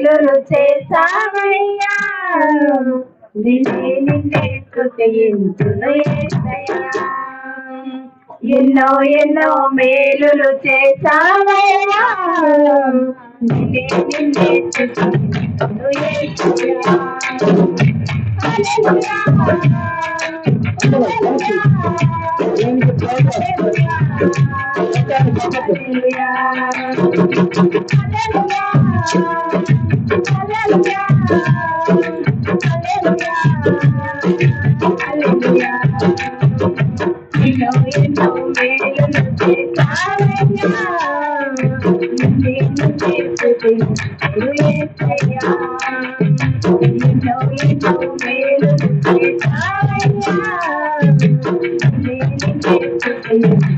మేలులు చేసావయ్యా నిన్నే నిన్నే కృతయించును ఎన్నో ఎన్నో మేలులు చేసావయ్యా నిన్నే నిన్నే కృతయించును You know you know me.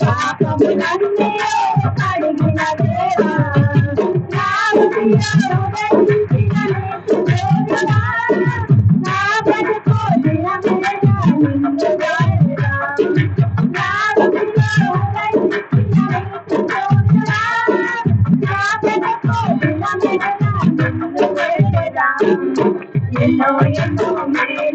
పాపము నన్నే అడిగిన దేవా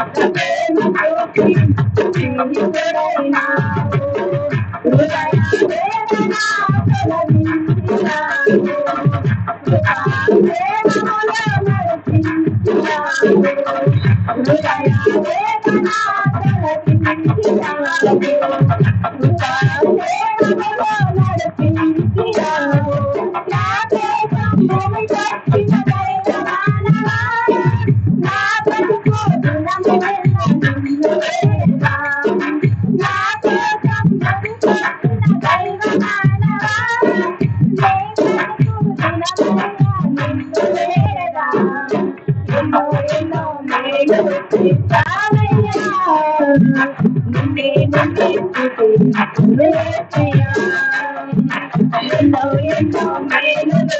ఎన్నో మేలు ఎన్నో ఎన్నో మేలు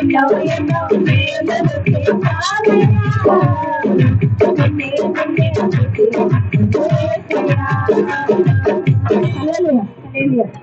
Thank you.